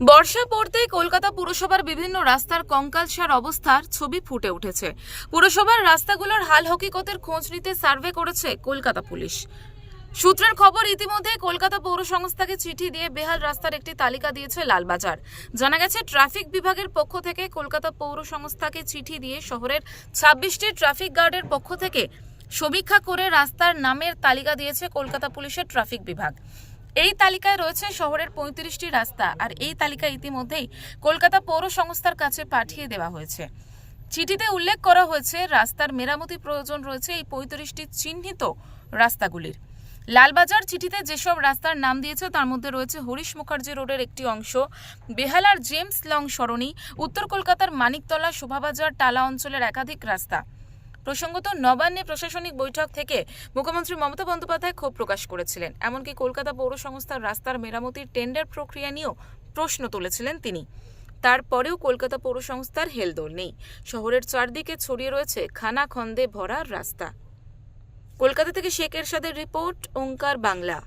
বর্ষা পড়তেই কলকাতা পুরসভার বিভিন্ন রাস্তার কঙ্কালসার অবস্থার ছবি ফুটে উঠেছে। পুরসভার রাস্তাগুলোর হাল হকিকতের খোঁজ নিতে সার্ভে করেছে কলকাতা পুলিশ। সূত্রের খবর, ইতিমধ্যে কলকাতা পৌর সংস্থাকে চিঠি দিয়ে বেহাল রাস্তার একটি তালিকা দিয়েছে লালবাজার। জানা গেছে, ট্রাফিক বিভাগের পক্ষ থেকে কলকাতা পৌর সংস্থাকে চিঠি দিয়ে শহরের ছাব্বিশটি ট্রাফিক গার্ডের পক্ষ থেকে সমীক্ষা করে রাস্তার নামের তালিকা দিয়েছে কলকাতা পুলিশের ট্রাফিক বিভাগ। এই তালিকায় রয়েছে শহরের পঁয়ত্রিশটি রাস্তা আর এই তালিকা ইতিমধ্যেই কলকাতা পৌর সংস্থার কাছে পাঠিয়ে দেওয়া হয়েছে। চিঠিতে উল্লেখ করা হয়েছে, রাস্তার মেরামতি প্রয়োজন রয়েছে এই পঁয়ত্রিশটি চিহ্নিত রাস্তাগুলির। লালবাজার চিঠিতে যেসব রাস্তার নাম দিয়েছে, তার মধ্যে রয়েছে হরিশ মুখার্জি রোডের একটি অংশ, বেহালার জেমস লং সরণি, উত্তর কলকাতার মানিকতলা শোভাবাজার টালা অঞ্চলের একাধিক রাস্তা। প্রসঙ্গত নবান্নে প্রশাসনিক বৈঠক থেকে মুখ্যমন্ত্রী মমতা বন্দ্যোপাধ্যায় ক্ষোভ প্রকাশ করেছিলেন। এমনকি কলকাতা পৌর সংস্থার রাস্তার মেরামতির টেন্ডার প্রক্রিয়া নিয়েও প্রশ্ন তুলেছিলেন তিনি। তারপরেও কলকাতা পৌর সংস্থার হেলদোল নেই। শহরের চারদিকে ছড়িয়ে রয়েছে খানা খন্দে ভরা রাস্তা। কলকাতা থেকে শেখ এরশাদের রিপোর্ট, ওঙ্কার বাংলা।